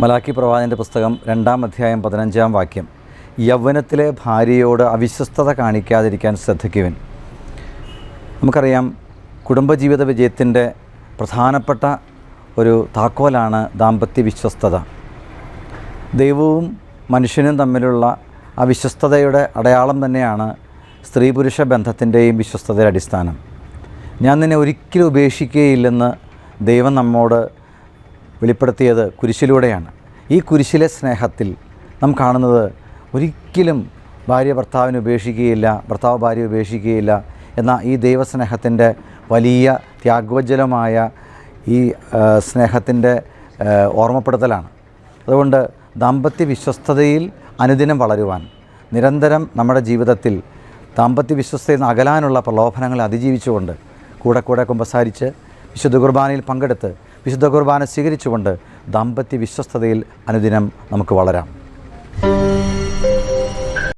മലാക്കി പ്രവാചന്റെ പുസ്തകം രണ്ടാം അധ്യായം പതിനഞ്ചാം വാക്യം. യൗവനത്തിലെ ഭാര്യയോട് അവിശ്വസ്തത കാണിക്കാതിരിക്കാൻ ശ്രദ്ധിക്കുവിൻ. നമുക്കറിയാം കുടുംബജീവിത വിജയത്തിന്റെ പ്രധാനപ്പെട്ട ഒരു താക്കോലാണ് ദാമ്പത്യ വിശ്വസ്തത. ദൈവവും മനുഷ്യനും തമ്മിലുള്ള അവിശ്വസ്തതയുടെ അടയാളം തന്നെയാണ് സ്ത്രീ പുരുഷ ബന്ധത്തിന്റെയും വിശ്വസ്തതയുടെ അടിസ്ഥാനം. ഞാൻ നിന്നെ ഒരിക്കലും ഉപേക്ഷിക്കുകയില്ലെന്ന് ദൈവം നമ്മോട് വെളിപ്പെടുത്തിയത് കുരിശിലൂടെയാണ്. ഈ കുരിശിലെ സ്നേഹത്തിൽ നാം കാണുന്നത് ഒരിക്കലും ഭാര്യ ഭർത്താവിനെ ഉപേക്ഷിക്കുകയില്ല ഭർത്താവ് ഭാര്യ ഉപേക്ഷിക്കുകയില്ല എന്ന ഈ ദൈവസ്നേഹത്തിന്റെ വലിയ ത്യാഗോജ്വലമായ ഈ സ്നേഹത്തിന്റെ ഓർമ്മപ്പെടുത്തലാണ്. അതുകൊണ്ട് ദാമ്പത്യ വിശ്വസ്തതയിൽ അനുദിനം വളരുവാൻ നിരന്തരം നമ്മുടെ ജീവിതത്തിൽ ദാമ്പത്യ വിശ്വസ്തയിൽ നിന്ന് അകലാനുള്ള പ്രലോഭനങ്ങളെ അതിജീവിച്ചുകൊണ്ട് കൂടെ കൂടെ കുമ്പസാരിച്ച് വിശുദ്ധ കുർബാനയിൽ പങ്കെടുത്ത് വിശുദ്ധ കുർബാന സ്വീകരിച്ചുകൊണ്ട് ദാമ്പത്യ വിശ്വസ്തതയിൽ അനുദിനം നമുക്ക് വളരാം.